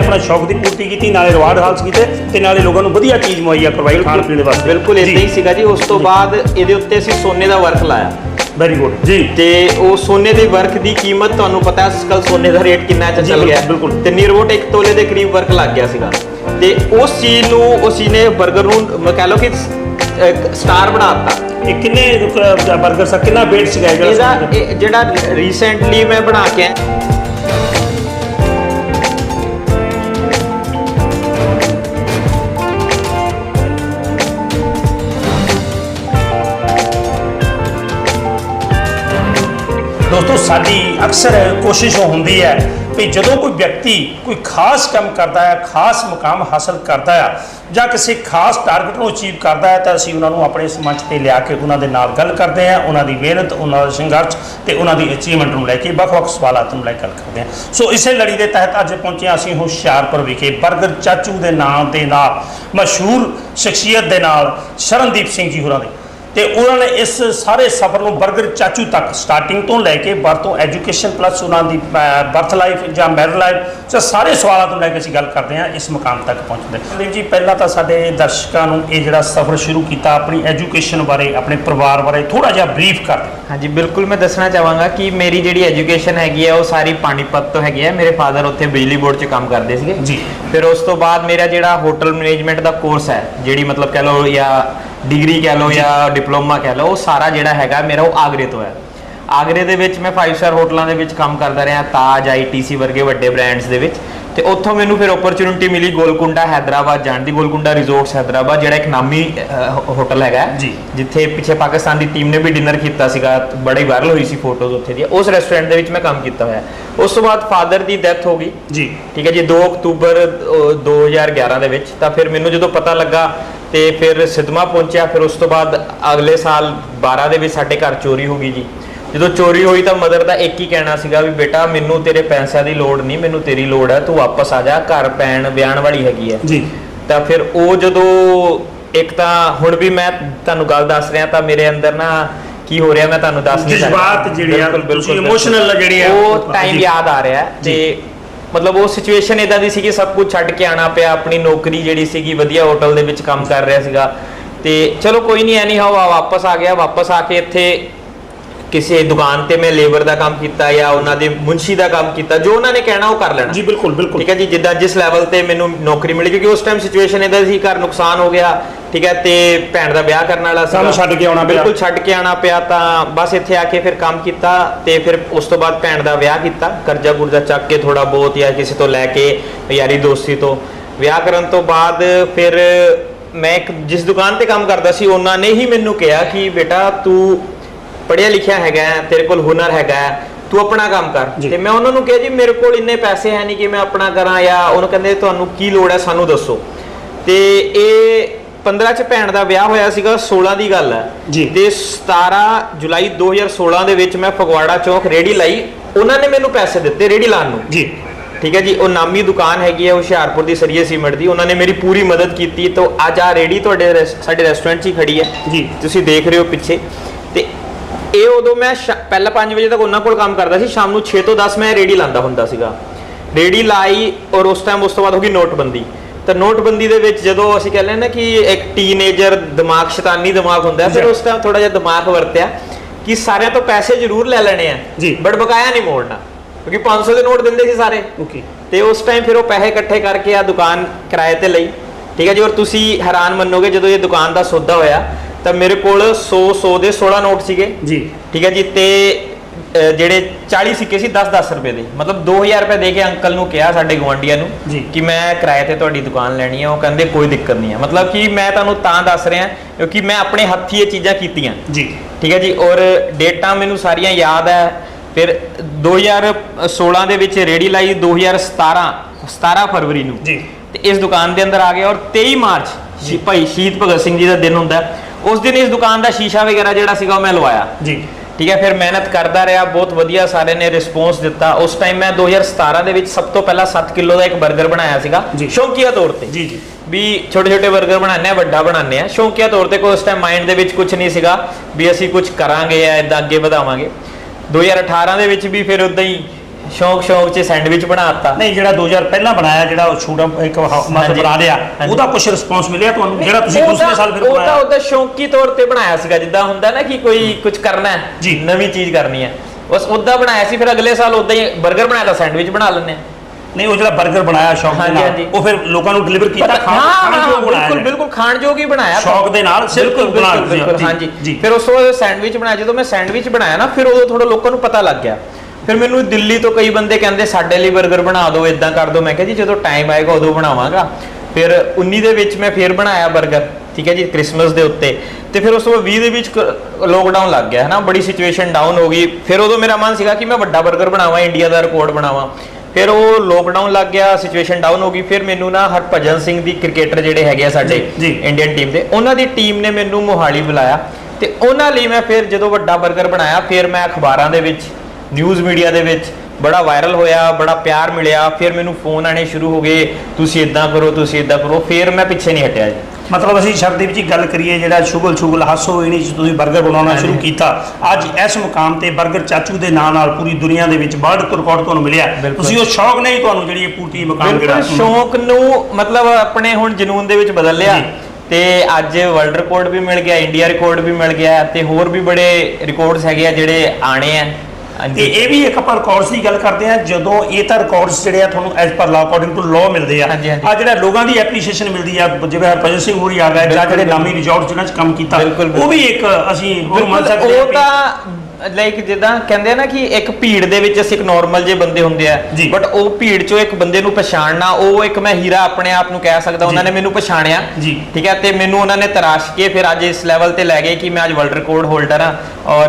ਆਪਣਾ ਸ਼ੌਕ ਦੀ ਪੂਰਤੀ ਕੀਤੀ ਨਾਲੇ ਰਿਵਾਰਡ ਹਾਸਲ ਕੀਤੇ ਤੇ ਨਾਲੇ ਲੋਕਾਂ ਨੂੰ ਵਧੀਆ ਚੀਜ਼ ਮੁਹੱਈਆ ਕਰਵਾਈ ਖਾਣ ਪੀਣ ਦੇ ਵਾਸਤੇ। ਬਿਲਕੁਲ ਇਦਾਂ ਹੀ ਸੀਗਾ ਜੀ। ਉਸ ਤੋਂ ਬਾਅਦ ਇਹਦੇ ਉੱਤੇ ਅਸੀਂ ਸੋਨੇ ਦਾ ਵਰਕ ਲਾਇਆ। ਵੈਰੀ ਗੁੱਡ ਜੀ। ਤੇ ਉਹ ਸੋਨੇ ਦੇ ਵਰਕ ਦੀ ਕੀਮਤ ਤੁਹਾਨੂੰ ਪਤਾ ਹੈ ਕੱਲ ਸੋਨੇ ਦਾ ਰੇਟ ਕਿੰਨਾ ਚੱਲ ਗਿਆ। ਬਿਲਕੁਲ। ਤੇ ਨਿਰਵੋਟ 1 ਤੋਲੇ ਦੇ ਕਰੀਬ ਵਰਕ ਲੱਗ ਗਿਆ ਸੀਗਾ। ਤੇ ਉਸ ਚੀਜ਼ ਨੂੰ ਉਸ ਨੇ 버ਗਰ ਨੂੰ ਕਹਿ ਲਓ ਕਿ ਸਟਾਰ ਬਣਾਤਾ ਇਹ ਕਿੰਨੇ 버ਗਰ ਸਾ ਕਿੰਨਾ weight ਸੀਗਾ ਜਿਹੜਾ ਰੀਸੈਂਟਲੀ ਮੈਂ ਬਣਾ ਕੇ ਆਇਆ ਸਾਡੀ ਅਕਸਰ ਕੋਸ਼ਿਸ਼ ਉਹ ਹੁੰਦੀ ਹੈ ਕਿ ਜਦੋਂ ਕੋਈ ਵਿਅਕਤੀ ਕੋਈ ਖਾਸ ਕੰਮ ਕਰਦਾ ਹੈ, ਖਾਸ ਮੁਕਾਮ ਹਾਸਲ ਕਰਦਾ ਹੈ ਜਾਂ ਕਿਸੇ ਖਾਸ ਟਾਰਗੇਟ ਨੂੰ ਅਚੀਵ ਕਰਦਾ ਹੈ ਤਾਂ ਅਸੀਂ ਉਹਨਾਂ ਨੂੰ ਆਪਣੇ ਇਸ ਮੰਚ ਤੇ ਲਿਆ ਕੇ ਉਹਨਾਂ ਦੇ ਨਾਲ ਗੱਲ ਕਰਦੇ ਹਾਂ, ਉਹਨਾਂ ਦੀ ਮਿਹਨਤ, ਉਹਨਾਂ ਦਾ ਸੰਘਰਸ਼ ਤੇ ਉਹਨਾਂ ਦੀ ਅਚੀਵਮੈਂਟ ਨੂੰ ਲੈ ਕੇ ਵੱਖ-ਵੱਖ ਸਵਾਲਾਤ ਨੂੰ ਲੈ ਕੇ ਗੱਲ ਕਰਦੇ ਹਾਂ। ਸੋ ਇਸੇ ਲੜੀ ਦੇ ਤਹਿਤ ਅੱਜ ਪਹੁੰਚੇ ਹਾਂ ਅਸੀਂ ਹੁਸ਼ਿਆਰਪੁਰ ਵਿਖੇ ਬਰਗਰ ਚਾਚੂ ਦੇ ਨਾਮ ਦੇ ਨਾਲ, ਮਸ਼ਹੂਰ ਸ਼ਖਸੀਅਤ ਦੇ ਨਾਲ ਸ਼ਰਨਦੀਪ ਸਿੰਘ ਜੀ ਹੋਰਾਂ ਦੇ। ਤੇ ਉਹਨਾਂ ਨੇ ਇਸ ਸਾਰੇ ਸਫ਼ਰ ਨੂੰ 버ਗਰ ਚਾਚੂ ਤੱਕ ਸਟਾਰਟਿੰਗ ਤੋਂ ਲੈ ਕੇ ਬਰਥ ਤੋਂ ਐਜੂਕੇਸ਼ਨ ਪਲੱਸ ਉਹਨਾਂ ਦੀ ਬਰਥ ਲਾਈਫ ਜਾਂ ਮੈਰਿਜ ਲਾਈਫ ਜਾਂ ਸਾਰੇ ਸਵਾਲਾਂ ਤੋਂ ਲੈ ਕੇ ਅਸੀਂ ਗੱਲ ਕਰਦੇ ਹਾਂ ਇਸ ਮੁਕਾਮ ਤੱਕ ਪਹੁੰਚਦੇ। ਦੇਵ ਜੀ ਪਹਿਲਾਂ ਤਾਂ ਸਾਡੇ ਦਰਸ਼ਕਾਂ ਨੂੰ ਇਹ ਜਿਹੜਾ ਸਫ਼ਰ ਸ਼ੁਰੂ ਕੀਤਾ ਆਪਣੀ ਐਜੂਕੇਸ਼ਨ ਬਾਰੇ ਆਪਣੇ ਪਰਿਵਾਰ ਬਾਰੇ ਥੋੜਾ ਜਿਹਾ ਬਰੀਫ ਕਰ ਦਿਓ। ਹਾਂਜੀ ਬਿਲਕੁਲ ਮੈਂ ਦੱਸਣਾ ਚਾਹਾਂਗਾ ਕਿ ਮੇਰੀ ਜਿਹੜੀ ਐਜੂਕੇਸ਼ਨ ਹੈਗੀ ਹੈ ਉਹ ਸਾਰੀ ਪਾਣੀਪਤ ਤੋਂ ਹੈਗੀ ਹੈ ਮੇਰੇ ਫਾਦਰ ਉੱਥੇ ਬਿਜਲੀ ਬੋਰਡ 'ਚ ਕੰਮ ਕਰਦੇ ਸੀਗੇ। ਜੀ। ਫਿਰ ਉਸ ਤੋਂ ਬਾਅਦ ਮੇਰਾ ਜਿਹੜਾ ਹੋਟਲ ਮੈਨੇਜਮੈਂਟ ਦਾ ਕੋਰਸ ਹੈ ਜਿਹੜੀ ਮਤਲਬ ਕਹ ਲਓ ਜਾਂ ਡਿਗਰੀ ਕਹਿ ਲਓ ਜਾਂ ਡਿਪਲੋਮਾ ਕਹਿ ਲਓ ਉਹ ਸਾਰਾ ਜਿਹੜਾ ਹੈਗਾ ਮੇਰਾ ਉਹ ਆਗਰੇ ਤੋਂ ਹੈ। ਆਗਰੇ ਦੇ ਵਿੱਚ ਮੈਂ 5 ਸਟਾਰ ਹੋਟਲਾਂ ਦੇ ਵਿੱਚ ਕੰਮ ਕਰਦਾ ਰਿਹਾ ਤਾਜ ਆਈਟੀਸੀ ਵਰਗੇ ਵੱਡੇ ਬ੍ਰਾਂਡਸ ਦੇ ਵਿੱਚ। ਤੇ ਉੱਥੋਂ ਮੈਨੂੰ ਫਿਰ ਓਪਰਚ्युनिटी ਮਿਲੀ ਗੋਲਕੁੰਡਾ ਹైదరాబాద్ ਜਾਣ ਦੀ ਗੋਲਕੁੰਡਾ ਰਿਜ਼ੋਰਟਸ ਹైదరాబాద్ ਜਿਹੜਾ ਇੱਕ ਨਾਮੀ ਹੋਟਲ ਹੈਗਾ। ਜਿੱਥੇ ਪਿੱਛੇ ਪਾਕਿਸਤਾਨ ਦੀ ਟੀਮ ਨੇ ਵੀ ਡਿਨਰ ਕੀਤਾ ਸੀਗਾ ਬੜੀ ਵਾਇਰਲ ਹੋਈ ਸੀ ਫੋਟੋਜ਼ ਉੱਥੇ ਦੀ। ਉਸ ਰੈਸਟੋਰੈਂਟ ਦੇ ਵਿੱਚ ਮੈਂ ਕੰਮ ਕੀਤਾ ਹੋਇਆ। ਉਸ ਤੋਂ ਬਾਅਦ ਫਾਦਰ ਦੀ ਡੈਥ ਹੋ ਗਈ। ਜੀ। ਠੀਕ ਹੈ ਜੀ 2 ਅਕਤੂਬਰ 2011 ਦੇ ਵਿੱਚ। ਤਾਂ ਫਿਰ ਮੈਨੂੰ ਜਦੋਂ ਪਤਾ ਲੱਗਾ ਤੇ ਫਿਰ ਸਿਦਮਾ ਪਹੁੰਚਿਆ ਫਿਰ ਉਸ ਤੋਂ ਬਾਅਦ ਅਗਲੇ ਸਾਲ 12 ਦੇ ਵਿੱਚ ਸਾਡੇ ਘਰ ਚੋਰੀ ਹੋ ਗਈ ਜੀ। ਜਦੋਂ ਚੋਰੀ ਹੋਈ ਤਾਂ ਮਦਰ ਦਾ ਇੱਕ ਹੀ ਕਹਿਣਾ ਸੀਗਾ ਵੀ ਬੇਟਾ ਮੈਨੂੰ ਤੇਰੇ ਪੈਸਿਆਂ ਦੀ ਲੋੜ ਨਹੀਂ ਮੈਨੂੰ ਤੇਰੀ ਲੋੜ ਹੈ ਤੂੰ ਵਾਪਸ ਆ ਜਾ ਘਰ ਪੈਣ ਵਿਆਹਣ ਵਾਲੀ ਹੈਗੀ ਹੈ। ਜੀ। ਤਾਂ ਫਿਰ ਉਹ ਜਦੋਂ ਇੱਕ ਤਾਂ ਹੁਣ ਵੀ ਮੈਂ ਤੁਹਾਨੂੰ ਗੱਲ ਦੱਸ ਰਿਹਾ ਤਾਂ ਮੇਰੇ ਅੰਦਰ ਨਾ ਕੀ ਹੋ ਰਿਹਾ ਮੈਂ ਤੁਹਾਨੂੰ ਦੱਸ ਨਹੀਂ ਸਕਦਾ। ਜਜ਼ਬਾਤ ਜਿਹੜੇ ਆ, ਬਿਲਕੁਲ, emotional ਜਿਹੜੇ ਆ, ਉਹ ਟਾਈਮ। ਯਾਦ ਆ ਰਿਹਾ। ਤੇ ਮਤਲਬ ਉਹ ਸਿਚੁਏਸ਼ਨ ਇਦਾਂ ਦੀ ਸੀ ਕਿ ਸਭ ਕੁਝ ਛੱਡ ਕੇ ਆਣਾ ਪਿਆ ਆਪਣੀ ਨੌਕਰੀ ਜਿਹੜੀ ਸੀਗੀ ਵਧੀਆ ਹੋਟਲ ਦੇ ਵਿੱਚ ਕੰਮ ਕਰ ਰਿਹਾ ਸੀਗਾ। ਤੇ ਚਲੋ ਕੋਈ ਨਹੀਂ ਐਨੀ ਹਾਓ ਵਾਪਸ ਆ ਗਿਆ ਵਾਪਸ ਆ ਕੇ ਇੱਥੇ ਕਿਸੇ ਦੁਕਾਨ ਤੇ ਮੈਂ ਲੇਬਰ ਦਾ ਕੰਮ ਕੀਤਾ ਜਾਂ ਉਹਨਾਂ ਦੇ ਮੁੰਸ਼ੀ ਦਾ ਕੰਮ ਕੀਤਾ ਜੋ ਉਹਨਾਂ ਨੇ ਕਹਿਣਾ ਉਹ ਕਰ ਲੈਣਾ। ਜੀ ਬਿਲਕੁਲ ਬਿਲਕੁਲ। ਠੀਕ ਹੈ ਜੀ ਜਿੱਦਾਂ ਜਿਸ ਲੈਵਲ ਤੇ ਮੈਨੂੰ ਨੌਕਰੀ ਮਿਲੀ ਕਿਉਂਕਿ ਉਸ ਟਾਈਮ ਸਿਚੁਏਸ਼ਨ ਇਹਦਾ ਸੀ ਘਰ ਨੁਕਸਾਨ ਹੋ ਗਿਆ ਠੀਕ ਹੈ ਤੇ ਭੈਣ ਦਾ ਵਿਆਹ ਕਰਨ ਵਾਲਾ ਕੰਮ ਛੱਡ ਕੇ ਆਉਣਾ ਪਿਆ। ਬਿਲਕੁਲ ਛੱਡ ਕੇ ਆਉਣਾ ਪਿਆ ਤਾਂ ਬਸ ਇੱਥੇ ਆ ਕੇ ਫਿਰ ਕੰਮ ਕੀਤਾ ਤੇ ਫਿਰ ਉਸ ਤੋਂ ਬਾਅਦ ਭੈਣ ਦਾ ਵਿਆਹ ਕੀਤਾ। ਕਰਜ਼ਾ ਗੁਰਜ਼ਾ ਚੱਕ ਕੇ ਥੋੜਾ ਬਹੁਤ ਜਾਂ ਕਿਸੇ ਤੋਂ ਲੈ ਕੇ ਯਾਰੀ ਦੋਸਤੀ ਤੋਂ। ਵਿਆਹ ਕਰਨ ਤੋਂ ਬਾਅਦ ਫਿਰ ਮੈਂ ਇੱਕ ਜਿਸ ਦੁਕਾਨ ਤੇ ਕੰਮ ਕਰਦਾ ਸੀ ਉਹਨਾਂ ਨੇ ਹੀ ਮੈਨੂੰ ਕਿਹਾ ਕਿ ਬੇਟਾ ਤੂੰ ਪੜ੍ਹਿਆ ਲਿਖਿਆ ਹੈਗਾ ਹੈ, ਤੇਰੇ ਕੋਲ ਹੁਨਰ ਹੈਗਾ ਹੈ, ਤੂੰ ਆਪਣਾ ਕੰਮ ਕਰ। ਜੀ। ਤੇ ਮੈਂ ਉਹਨਾਂ ਨੂੰ ਕਿਹਾ ਜੀ ਮੇਰੇ ਕੋਲ ਇੰਨੇ ਪੈਸੇ ਹੈ ਨਹੀਂ ਕਿ ਮੈਂ ਆਪਣਾ ਕਰਾਂ ਜਾਂ ਉਹਨੂੰ ਕਹਿੰਦੇ ਤੁਹਾਨੂੰ ਕੀ ਲੋੜ ਹੈ ਸਾਨੂੰ ਦੱਸੋ। ਤੇ ਇਹ 15 ਚ ਭੈਣ ਦਾ ਵਿਆਹ ਹੋਇਆ ਸੀਗਾ 16 ਦੀ ਗੱਲ ਹੈ। ਜੀ। ਤੇ 17 ਜੁਲਾਈ 2016 ਦੇ ਵਿੱਚ ਮੈਂ ਫਗਵਾੜਾ ਚੌਕ ਰੇੜੀ ਲਾਈ। ਉਹਨਾਂ ਨੇ ਮੈਨੂੰ ਪੈਸੇ ਦਿੱਤੇ ਰੇੜੀ ਲਾਉਣ ਨੂੰ। ਜੀ। ਠੀਕ ਹੈ ਜੀ ਉਹ ਨਾਮੀ ਦੁਕਾਨ ਹੈਗੀ ਹੈ ਹੁਸ਼ਿਆਰਪੁਰ ਦੀ ਸਰੀਏ ਸੀਮੈਂਟ ਦੀ। ਉਹਨਾਂ ਨੇ ਮੇਰੀ ਪੂਰੀ ਮਦਦ ਕੀਤੀ। ਤਾਂ ਅੱਜ ਆ ਰੇੜੀ ਤੁਹਾਡੇ ਸਾਡੇ ਰੈਸਟੋਰੈਂਟ 'ਚ ਹੀ ਖੜੀ ਹੈ। ਜੀ। ਤੁਸੀਂ ਦੇਖ ਰਹੇ ਹੋ ਪਿੱਛੇ। ਤੇ ਇਹ ਉਦੋਂ ਮੈਂ ਪਹਿਲਾਂ 5 ਵਜੇ ਤੱਕ ਉਹਨਾਂ ਕੋਲ ਕੰਮ ਕਰਦਾ ਸੀ। ਸ਼ਾਮ ਨੂੰ 6 ਤੋਂ 10 ਮੈਂ ਰੇੜੀ ਲਾਂਦਾ ਹੁੰਦਾ ਸੀਗਾ। ਰੇੜੀ ਲਾਈ ਔਰ ਉਸ ਟਾਈਮ ਉਸ ਤੋਂ ਬਾਅਦ ਹੋ ਗਈ ਨੋਟਬੰਦੀ। ਤਾਂ ਨੋਟਬੰਦੀ ਦੇ ਵਿੱਚ ਜਦੋਂ ਅਸੀਂ ਕਹਿੰਦੇ ਨਾ ਕਿ ਇੱਕ ਟੀਨੇਜਰ ਦਿਮਾਗ ਸ਼ੈਤਾਨੀ ਦਿਮਾਗ ਹੁੰਦਾ ਫਿਰ। ਉਸ ਟਾਈਮ ਥੋੜਾ ਜਿਹਾ ਦਿਮਾਗ ਵਰਤਿਆ ਕਿ ਸਾਰਿਆਂ ਤੋਂ ਪੈਸੇ ਜ਼ਰੂਰ ਲੈ ਲੈਣੇ ਆ। ਬਟ ਬਕਾਇਆ ਨਹੀਂ ਮੋੜਨਾ ਕਿਉਂਕਿ 500 ਦੇ ਨੋਟ ਦਿੰਦੇ ਸੀ ਸਾਰੇ। ਓਕੇ ਤੇ ਉਸ ਟਾਈਮ ਫਿਰ ਉਹ ਪੈਸੇ ਇਕੱਠੇ ਕਰਕੇ ਆ ਦੁਕਾਨ ਕਿਰਾਏ ਤੇ ਲਈ। ਠੀਕ ਹੈ ਜੀ ਔਰ ਤੁਸੀਂ ਹੈਰਾਨ ਮੰਨੋਗੇ ਜਦੋਂ ਇਹ ਦੁਕਾਨ ਦਾ ਸੌਦਾ ਹੋਇਆ ਤਾਂ ਮੇਰੇ ਕੋਲ 100 100 ਦੇ 16 ਨੋਟ ਸੀਗੇ। ਜੀ। ਠੀਕ ਹੈ ਜੀ ਤੇ ਜਿਹੜੇ 40 ਸਿੱਕੇ ਸੀ 10 10 ਰੁਪਏ ਦੇ। ਮਤਲਬ 2000 ਰੁਪਏ ਦੇ ਕੇ ਅੰਕਲ ਨੂੰ ਕਿਹਾ ਸਾਡੇ ਗਵਾਂਡੀਆਂ ਨੂੰ। ਕਿ ਮੈਂ ਕਿਰਾਏ ਤੇ ਤੁਹਾਡੀ ਦੁਕਾਨ ਲੈਣੀ ਹੈ ਉਹ ਕਹਿੰਦੇ ਕੋਈ ਦਿੱਕਤ ਨਹੀਂ ਹੈ ਮਤਲਬ ਕਿ ਮੈਂ ਤੁਹਾਨੂੰ ਤਾਂ ਦੱਸ ਰਿਹਾ ਕਿਉਂਕਿ ਮੈਂ ਆਪਣੇ ਹੱਥੀ ਇਹ ਚੀਜ਼ਾਂ ਕੀਤੀਆਂ। ਜੀ। ਠੀਕ ਹੈ ਜੀ? ਔਰ ਡੇਟਾਂ ਮੈਨੂੰ ਸਾਰੀਆਂ ਯਾਦ ਹੈ ਫਿਰ 2016 ਦੇ ਵਿੱਚ ਰੇੜੀ ਲਾਈ 2017 17 ਫਰਵਰੀ ਨੂੰ। ਜੀ। ਤੇ ਇਸ ਦੁਕਾਨ ਦੇ ਅੰਦਰ ਆ ਗਿਆ। ਔਰ 23 ਮਾਰਚ ਭਾਈ ਸ਼ਹੀਦ ਭਗਤ ਸਿੰਘ ਜੀ ਦਾ ਦਿਨ ਹੁੰਦਾ। ਉਸ ਦਿਨ ਇਸ ਦੁਕਾਨ ਦਾ ਸ਼ੀਸ਼ਾ ਵਗੈਰਾ ਜਿਹੜਾ ਸੀਗਾ ਉਹ ਮੈਂ ਲਵਾਇਆ। ਜੀ। ਠੀਕ ਹੈ ਫਿਰ ਮਿਹਨਤ ਕਰਦਾ ਰਿਹਾ ਬਹੁਤ ਵਧੀਆ ਸਾਰੇ ਨੇ ਰਿਸਪੌਂਸ ਦਿੱਤਾ। ਉਸ ਟਾਈਮ ਮੈਂ 2017 ਦੇ ਵਿੱਚ ਸਭ ਤੋਂ ਪਹਿਲਾਂ 7 ਕਿਲੋ ਦਾ ਇੱਕ 버ਗਰ ਬਣਾਇਆ ਸੀਗਾ। ਸ਼ੌਂਕੀਆ ਤੌਰ ਤੇ। ਜੀ ਜੀ। ਵੀ ਛੋਟੇ ਛੋਟੇ 버ਗਰ ਬਣਾਉਂਦੇ ਆ ਵੱਡਾ ਬਣਾਉਂਦੇ ਆ। ਸ਼ੌਂਕੀਆ ਤੌਰ ਤੇ ਕੋਈ ਉਸ ਟਾਈਮ ਮਾਈਂਡ ਦੇ ਵਿੱਚ ਕੁਝ ਨਹੀਂ ਸੀਗਾ ਵੀ ਅਸੀਂ ਕੁਝ ਕਰਾਂਗੇ ਜਾਂ ਇਦਾਂ ਅੱਗੇ ਵਧਾਵਾਂਗੇ। 2018 ਦੇ ਵਿੱਚ ਵੀ ਫਿਰ ਉਦਾਂ ਹੀ ਸ਼ੌਂਕ ਸ਼ੌਂਕ 'ਚ ਸੈਂਡਵਿਚ ਬਣਾਤਾ ਨਹੀਂ ਜਿਹੜਾ 2000 ਪਹਿਲਾਂ ਬਣਾਇਆ ਜਿਹੜਾ ਉਹ ਛੋਟਾ ਇੱਕ ਹਾਂਜੀ। ਬਣਾ ਲਿਆ ਹਾਂਜੀ। ਉਹਦਾ ਕੁਝ ਰਿਸਪੌਂਸ ਮਿਲਿਆ ਤੁਹਾਨੂੰ ਜਿਹੜਾ ਤੁਸੀਂ ਉਹ ਦੂਸਰੇ ਤਾਂ- ਸਾਲ ਫਿਰ ਉਹ ਤਾਂ ਬਣਾਇਆ ਉਹਦਾ ਸ਼ੌਂਕੀ ਤੌਰ ਤੇ ਬਣਾਇਆ ਸੀਗਾ ਜਿੱਦਾਂ ਹੁੰਦਾ ਨਾ ਕਿ ਕੋਈ ਕੁਝ ਕਰਨਾ ਹੈ ਜੀ। ਨਵੀਂ ਚੀਜ਼ ਕਰਨੀ ਹੈ ਬਸ ਉਦਾਂ ਬਣਾਇਆ ਸੀ ਫਿਰ ਅਗਲੇ ਸਾਲ ਉਦਾਂ ਹੀ 버ਗਰ ਬਣਾਇਆ ਤਾਂ ਸੈਂਡਵਿਚ ਬਣਾ ਲੈਂਦੇ ਹਾਂ ਨਹੀਂ ਉਹ ਜਿਹੜਾ 버ਗਰ ਬਣਾਇਆ ਸ਼ੌਕ ਦੇ ਹਾਂਜੀ, ਨਾਲ ਹਾਂਜੀ। ਉਹ ਫਿਰ ਲੋਕਾਂ ਨੂੰ ਡਿਲੀਵਰ ਕੀਤਾ ਖਾਣ ਹਾਂ ਖਾਣ ਹਾਂ ਜੋ ਬਣਾਇਆ ਬਿਲਕੁਲ। ਬਿਲਕੁਲ ਖਾਣ ਯੋਗ ਹੀ ਬਣਾਇਆ ਸ਼ੌਕ ਦੇ ਨਾਲ ਸਿਰਫ ਬਿਲਕੁਲ ਬਣਾ ਬਿਲਕੁਲ ਹਾਂਜੀ ਜੀ। ਫਿਰ ਉਸ ਤੋਂ ਬਾਅਦ ਸੈਂਡਵਿਚ ਬਣਾਇਆ ਜਦੋਂ ਮੈਂ ਸੈਂਡਵਿਚ ਬਣਾਇਆ ਨਾ ਫਿਰ ਉਦੋਂ ਥੋੜਾ ਲੋਕਾਂ ਨੂੰ ਪਤਾ ਲੱਗ ਗਿਆ ਫਿਰ ਮੈਨੂੰ ਦਿੱਲੀ ਤੋਂ ਕਈ ਬੰਦੇ ਕਹਿੰਦੇ ਸਾਡੇ ਲਈ 버ਗਰ ਬਣਾ ਦਿਓ ਇਦਾਂ ਕਰ ਦਿਓ। ਮੈਂ ਕਿਹਾ ਜੀ ਜਦੋਂ ਟਾਈਮ ਆਏਗਾ ਉਦੋਂ ਬਣਾਵਾਂਗਾ। ਫਿਰ 19 ਦੇ ਵਿੱਚ ਮੈਂ ਫੇਰ ਬਣਾਇਆ 버ਗਰ ਠੀਕ ਹੈ ਜੀ 크리스마ਸ ਦੇ ਉੱਤੇ। ਤੇ ਫਿਰ ਉਸ ਤੋਂ 20 ਦੇ ਵਿੱਚ ਲੋਕਡਾਊਨ ਲੱਗ ਗਿਆ ਹੈ ਨਾ ਬੜੀ ਸਿਚੁਏਸ਼ਨ ਡਾਊਨ ਹੋ ਗਈ। ਫਿਰ ਉਦੋਂ ਮੇਰਾ ਮਨ ਸੀਗਾ ਕਿ ਮੈਂ ਵੱਡਾ 버ਗਰ ਬਣਾਵਾਂ ਇੰਡੀਆ ਦਾ ਰਿਕਾਰਡ ਬਣਾਵਾਂ। ਫਿਰ ਉਹ ਲੋਕਡਾਊਨ ਲੱਗ ਗਿਆ ਸਿਚੁਏਸ਼ਨ ਡਾਊਨ ਹੋ ਗਈ। ਫਿਰ ਮੈਨੂੰ ਨਾ ਹਰਭਜਨ ਸਿੰਘ ਦੀ ਕ੍ਰਿਕਟਰ ਜਿਹੜੇ ਹੈਗੇ ਆ ਸਾਡੇ ਇੰਡੀਅਨ ਟੀਮ ਦੇ ਉਹਨਾਂ ਦੀ ਟੀਮ ਨੇ ਮੈਨੂੰ ਮੋਹਾਲੀ ਬੁਲਾਇਆ। ਤੇ ਉਹਨਾਂ ਲਈ ਮੈਂ ਫਿਰ ਜਦੋਂ ਵੱਡਾ 버ਗਰ ਬਣਾਇਆ ਫਿਰ ਮੈਂ ਅਖਬਾਰਾਂ ਦੇ ਵਿੱਚ ਨਿਊਜ਼ ਮੀਡੀਆ ਦੇ ਵਿੱਚ ਬੜਾ ਵਾਇਰਲ ਹੋਇਆ ਬੜਾ ਪਿਆਰ ਮਿਲਿਆ ਫਿਰ ਮੈਨੂੰ ਫੋਨ ਆਣੇ ਸ਼ੁਰੂ ਹੋ ਗਏ ਤੁਸੀਂ ਇਦਾਂ ਕਰੋ ਤੁਸੀਂ ਇਦਾਂ ਕਰੋ ਫਿਰ ਮੈਂ ਪਿੱਛੇ ਨਹੀਂ ਹਟਿਆ ਜੀ। ਮਤਲਬ ਅਸੀਂ ਸ਼ਬਦ ਵਿੱਚ ਹੀ ਗੱਲ ਕਰੀਏ ਜਿਹੜਾ ਸ਼ੁਗਲ ਸ਼ੁਗਲ ਹਾਸੋ ਇਨੀ ਚ ਤੁਸੀਂ 버ਗਰ ਬਣਾਉਣਾ ਸ਼ੁਰੂ ਕੀਤਾ। ਅੱਜ ਇਸ ਮੁਕਾਮ ਤੇ 버ਗਰ ਚਾਚੂ ਦੇ ਨਾਂ ਨਾਲ ਪੂਰੀ ਦੁਨੀਆ ਦੇ ਵਿੱਚ ਵਰਲਡ ਰਿਕਾਰਡ ਤੁਹਾਨੂੰ ਮਿਲਿਆ। ਤੁਸੀਂ ਉਹ ਸ਼ੌਕ ਨਹੀਂ ਤੁਹਾਨੂੰ ਜਿਹੜੀ ਇਹ ਪੂਰਤੀ ਮੁਕਾਮ ਬਿਲਕੁਲ ਸ਼ੌਂਕ ਨੂੰ ਮਤਲਬ ਆਪਣੇ ਹੁਣ ਜਨੂਨ ਦੇ ਵਿੱਚ ਬਦਲ ਲਿਆ। ਜੀ। ਤੇ ਅੱਜ ਵਰਲਡ ਰਿਕਾਰਡ ਵੀ ਮਿਲ ਗਿਆ ਇੰਡੀਆ ਰਿਕਾਰਡ ਵੀ ਮਿਲ ਗਿਆ ਤੇ ਹੋਰ ਵੀ ਬੜੇ ਰਿਕਾਰਡਸ ਹੈਗੇ ਆ ਜਿਹੜੇ ਆਣੇ ਆ। ਤੇ ਇਹ ਵੀ ਇੱਕ ਆਪਾਂ ਰਿਕਾਰਡਸ ਦੀ ਗੱਲ ਕਰਦੇ ਆ ਜਦੋਂ ਇਹ ਤਾਂ ਰਿਕਾਰਡਸ ਜਿਹੜੇ ਆ ਤੁਹਾਨੂੰ ਐਸ ਪਰ ਲਾ ਅਕੋਰਡਿੰਗ ਟੂ ਲਾਅ ਮਿਲਦੇ ਆ। ਆ ਜਿਹੜਾ ਲੋਕਾਂ ਦੀ ਐਪਰੀਸ਼ੀਏਸ਼ਨ ਮਿਲਦੀ ਆ ਜਿਵੇਂ ਹਰਭਜਨ ਸਿੰਘ ਹੋਰੀ ਆ ਗਏ ਜਾਂ ਬਿਲਕੁਲ, ਜਿਹੜੇ ਨਾਮੀ ਰਿਜ਼ੋਰਟ ਜਿਨ੍ਹਾਂ 'ਚ ਕੰਮ ਕੀਤਾ ਉਹ ਵੀ ਇੱਕ ਅਸੀਂ ਉਹ ਮੰਨ ਬਿਲਕੁਲ ਸਕਦੇ ਆ ਉਹ ਵੀ- ਤਾਂ ਲਾਈਕ ਜਿੱਦਾਂ ਕਹਿੰਦੇ ਆ ਨਾ ਕਿ ਇੱਕ ਭੀੜ ਦੇ ਵਿੱਚ ਅਸੀਂ ਇੱਕ ਨਾਰਮਲ ਜੇ ਬੰਦੇ ਹੁੰਦੇ ਆ। ਜੀ। ਬਟ ਉਹ ਭੀੜ ਚੋਂ ਇੱਕ ਬੰਦੇ ਨੂੰ ਪਛਾਣਨਾ ਉਹ ਇੱਕ ਮੈਂ ਹੀਰਾ ਆਪਣੇ ਆਪ ਨੂੰ ਕਹਿ ਸਕਦਾ ਉਹਨਾਂ ਜੀ। ਨੇ ਮੈਨੂੰ ਪਛਾਣਿਆ। ਜੀ। ਠੀਕ ਹੈ ਤੇ ਮੈਨੂੰ ਉਹਨਾਂ ਨੇ ਤਰਾਸ਼ ਕੇ ਫਿਰ ਅੱਜ ਇਸ ਲੈਵਲ ਤੇ ਲੈ ਗਏ ਕਿ ਮੈਂ ਅੱਜ ਵਰਲਡ ਰਿਕਾਰਡ ਹੋਲਡਰ ਹਾਂ। ਔਰ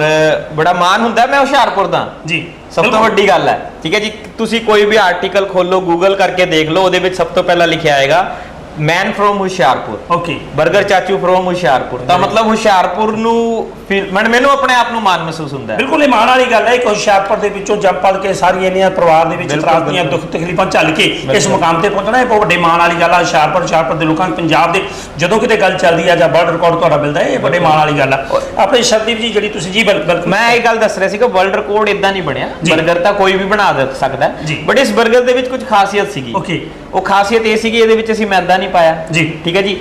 ਬੜਾ ਮਾਣ ਹੁੰਦਾ ਮੈਂ ਹੁਸ਼ਿਆਰਪੁਰ ਦਾ। ਜੀ। ਸਭ ਤੋਂ ਬਿਲਕੁਲ। ਵੱਡੀ ਗੱਲ ਹੈ। ਠੀਕ ਹੈ ਜੀ ਤੁਸੀਂ ਕੋਈ ਵੀ ਆਰਟੀਕਲ ਖੋਲੋ ਗੂਗਲ ਕਰਕੇ ਦੇਖ ਲਓ ਉਹਦੇ ਵਿੱਚ ਸਭ ਤੋਂ ਪਹਿਲਾਂ ਲਿਖਿਆ ਆਏਗਾ ਮੈਨ ਫਰੋਮ ਹੁਸ਼ਿਆਰਪੁਰ। ਓਕੇ 버ਗਰ ਚਾਚੂ ਫਰੋਮ ਹੁਸ਼ਿਆਰਪੁਰ। ਤਾਂ ਮਤਲਬ ਹੁਸ਼ਿਆਰਪੁਰ ਨੂੰ ਫਿਰ ਮੈਨੂੰ ਮੈਨੂੰ ਆਪਣੇ ਆਪ ਨੂੰ ਮਾਣ ਮਹਿਸੂਸ ਹੁੰਦਾ ਹੈ ਬਿਲਕੁਲ ਇਹ ਮਾਣ ਵਾਲੀ ਗੱਲ ਹੈ ਕਿ ਹੁਸ਼ਿਆਰਪੁਰ ਦੇ ਵਿੱਚੋਂ ਜੰਮ ਪਲ ਕੇ ਸਾਰੀਆਂ ਇੰਨੀਆਂ ਪਰਿਵਾਰ ਦੇ ਵਿੱਚ ਬਿਲਕੁਲ, ਤਰਾਸਦੀਆਂ ਬਿਲਕੁਲ। ਦੁੱਖ ਤਕਲੀਫਾਂ ਝੱਲ ਕੇ ਇਸ। ਮੁਕਾਮ ਤੇ ਪਹੁੰਚਣਾ ਇਹ ਬਹੁਤ ਵੱਡੇ ਮਾਣ ਵਾਲੀ ਗੱਲ ਆ ਹੁਸ਼ਿਆਰਪੁਰ ਹੁਸ਼ਿਆਰਪੁਰ ਦੇ ਲੋਕਾਂ ਨੂੰ ਪੰਜਾਬ ਦੇ ਜਦੋਂ ਕਿਤੇ ਗੱਲ ਚੱਲਦੀ ਆ ਜਾਂ ਵਰਲਡ ਰਿਕਾਰਡ ਤੁਹਾਡਾ ਮਿਲਦਾ ਹੈ ਇਹ ਵੱਡੇ ਮਾਣ ਵਾਲੀ ਗੱਲ ਆ ਆਪਣੇ ਸ਼ਬਦੀਪ ਜੀ ਜਿਹੜੀ ਤੁਸੀਂ ਜੀ ਬਿਲ- ਬਿਲਕੁਲ ਮੈਂ ਇਹ ਗੱਲ ਦੱਸ ਰਿਹਾ ਸੀ ਕਿ ਵਰਲਡ ਰਿਕਾਰਡ ਇਦਾਂ ਨਹੀਂ ਬਣਿਆ ਜੀ। 버ਗਰ ਤਾਂ ਕੋਈ ਵੀ ਬਣਾ ਦੇ ਸਕਦਾ ਜੀ। ਬਟ ਇਸ 버ਗਰ ਦੇ ਵਿੱਚ ਕੁਝ ਖਾਸੀਅਤ ਸੀਗੀ Okay। ਉਹ ਖਾਸੀਅਤ ਇਹ ਸੀਗੀ ਇਹਦੇ ਵਿੱਚ ਅਸੀਂ ਮੈਦਾ ਨਹੀਂ ਪਾਇਆ ਜੀ। ਠੀਕ ਹੈ ਜੀ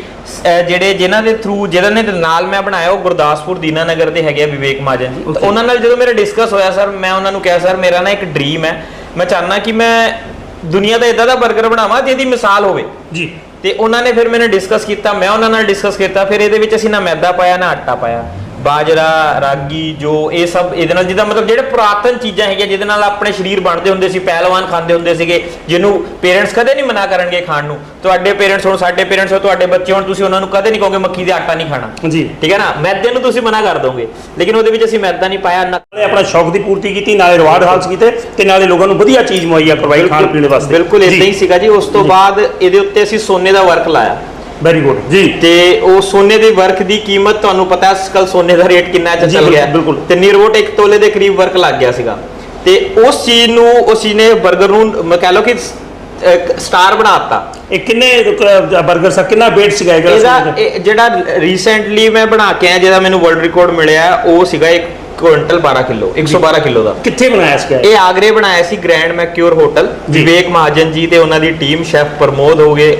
ਜਿਹੜੇ ਜਿਨ੍ਹਾਂ ਦੇ ਥਰੂ ਜਿਹਨਾਂ ਨੇ ਨਾਲ ਮੈਂ ਬਣਾਇਆ ਉਹ ਗੁਰਦਾਸਪੁਰ ਦੀਨਾਨਗਰ ਦੇ ਹੈਗੇ ਆ ਵਿਵੇਕ ਮਾਜਨ ਜੀ। ਤਾਂ। ਉਹਨਾਂ ਨਾਲ ਜਦੋਂ ਮੇਰਾ ਡਿਸਕਸ ਹੋਇਆ ਸਰ ਮੈਂ ਉਹਨਾਂ ਨੂੰ ਕਿਹਾ ਸਰ ਮੇਰਾ ਨਾ ਇੱਕ ਡ੍ਰੀਮ ਹੈ। ਮੈਂ ਚਾਹਨਾ ਕਿ ਮੈਂ ਦੁਨੀਆ ਦਾ ਇਦਾਂ ਦਾ 버ਗਰ ਬਣਾਵਾਂ ਜਿਹਦੀ ਮਿਸਾਲ ਹੋਵੇ। ਜੀ। ਤੇ ਉਹਨਾਂ ਨੇ ਫਿਰ ਮੈਨੇ ਡਿਸਕਸ ਕੀਤਾ ਮੈਂ ਉਹਨਾਂ ਨਾਲ ਡਿਸਕਸ ਕੀਤਾ ਫਿਰ ਇਹਦੇ ਵਿੱਚ ਅਸੀਂ ਨਾ ਮੈਦਾ ਪਾਇਆ ਨਾ ਆਟਾ ਪਾਇਆ। ਬਾਜਰਾ ਰਾਗੀ ਜੋ ਇਹ ਸਭ ਇਹਦੇ ਨਾਲ ਜਿਹਦਾ ਮਤਲਬ ਜਿਹੜੇ ਪੁਰਾਤਨ ਚੀਜ਼ਾਂ ਹੈਗੀਆਂ ਜਿਹਦੇ ਨਾਲ ਆਪਣੇ ਸਰੀਰ ਬਣਦੇ ਹੁੰਦੇ ਸੀ ਪਹਿਲਵਾਨ ਖਾਂਦੇ ਹੁੰਦੇ ਸੀਗੇ ਜਿਹਨੂੰ ਪੇਰੈਂਟਸ ਕਦੇ ਨਹੀਂ ਮਨਾ ਕਰਨਗੇ ਖਾਣ ਨੂੰ। ਤੁਹਾਡੇ ਪੇਰੈਂਟਸ ਹੋਣ ਸਾਡੇ ਪੇਰੈਂਟਸ ਹੋ ਤੁਹਾਡੇ ਬੱਚੇ ਹੋਣ ਤੁਸੀਂ ਉਹਨਾਂ ਨੂੰ ਕਦੇ ਨਹੀਂ ਕਹੋਗੇ ਮੱਕੀ ਦੇ ਆਟਾ ਨਹੀਂ ਖਾਣਾ। ਜੀ। ਠੀਕ ਹੈ ਨਾ? ਮੈਦੇ ਨੂੰ ਤੁਸੀਂ ਮਨਾ ਕਰ ਦੋਗੇ। ਲੇਕਿਨ ਉਹਦੇ ਵਿੱਚ ਅਸੀਂ ਮੈਦਾ ਨਹੀਂ ਪਾਇਆ ਨਾਲੇ ਆਪਣਾ ਸ਼ੌਕ ਦੀ ਪੂਰਤੀ ਕੀਤੀ ਨਾਲੇ ਰਿਵਾਰਡ ਹਾਸਲ ਕੀਤੇ ਤੇ ਨਾਲੇ ਲੋਕਾਂ ਨੂੰ ਵਧੀਆ ਚੀਜ਼ ਮੁਹੱਈਆ ਕਰਵਾਈ ਖਾਣ ਪੀਣ ਵਾਸਤੇ। ਬਿਲਕੁਲ ਇਦਾਂ ਹੀ ਸੀਗਾ ਜੀ। ਉਸ ਤੋਂ ਬਾਅਦ ਇਹਦੇ ਉੱਤੇ ਅਸੀਂ ਸੋਨੇ ਦਾ ਵਰਕ ਲਾਇਆ। ਵੈਰੀ ਗੁੱਡ ਜੀ। ਤੇ ਉਹ ਸੋਨੇ ਦੇ ਵਰਕ ਦੀ ਕੀਮਤ ਤੁਹਾਨੂੰ ਪਤਾ ਅੱਜ ਕੱਲ ਸੋਨੇ ਦਾ ਰੇਟ ਕਿੰਨਾ ਚੱਲ ਗਿਆ। ਬਿਲਕੁਲ। ਤੇ ਨਿਰਵੋਟ ਇੱਕ ਤੋਲੇ ਦੇ ਕਰੀਬ ਵਰਕ ਲੱਗ ਗਿਆ ਸੀਗਾ। ਤੇ ਉਸ ਚੀਜ਼ ਨੂੰ ਉਸ ਚੀਜ਼ ਨੇ 버ਗਰ ਨੂੰ ਕਹਿ ਲਓ ਕਿ ਸਟਾਰ ਬਣਾਤਾ ਇਹ ਕਿੰਨੇ 버ਗਰ ਸਾ ਕਿੰਨਾ weight ਸੀਗਾ ਇਹ ਇਹਦਾ ਜਿਹੜਾ ਰੀਸੈਂਟਲੀ ਮੈਂ ਬਣਾ ਕੇ ਆਇਆ ਜਿਹਦਾ ਮੈਨੂੰ ਵਰਲਡ ਰਿਕਾਰਡ ਮਿਲਿਆ ਉਹ ਸੀਗਾ ਇੱਕ ਕੁਇੰਟਲ 12 ਕਿਲੋ 112 ਕਿਲੋ ਦਾ। ਕਿੱਥੇ ਬਣਾਇਆ ਸੀਗਾ ਇਹ? ਆਗਰੇ ਬਣਾਇਆ ਸੀ Grand Mercure hotel. Vivek Mahajan ji ਤੇ ਉਹਨਾਂ ਦੀ ਟੀਮ ਸ਼ੈਫ ਪ੍ਰਮੋਦ ਹੋ ਗਏ।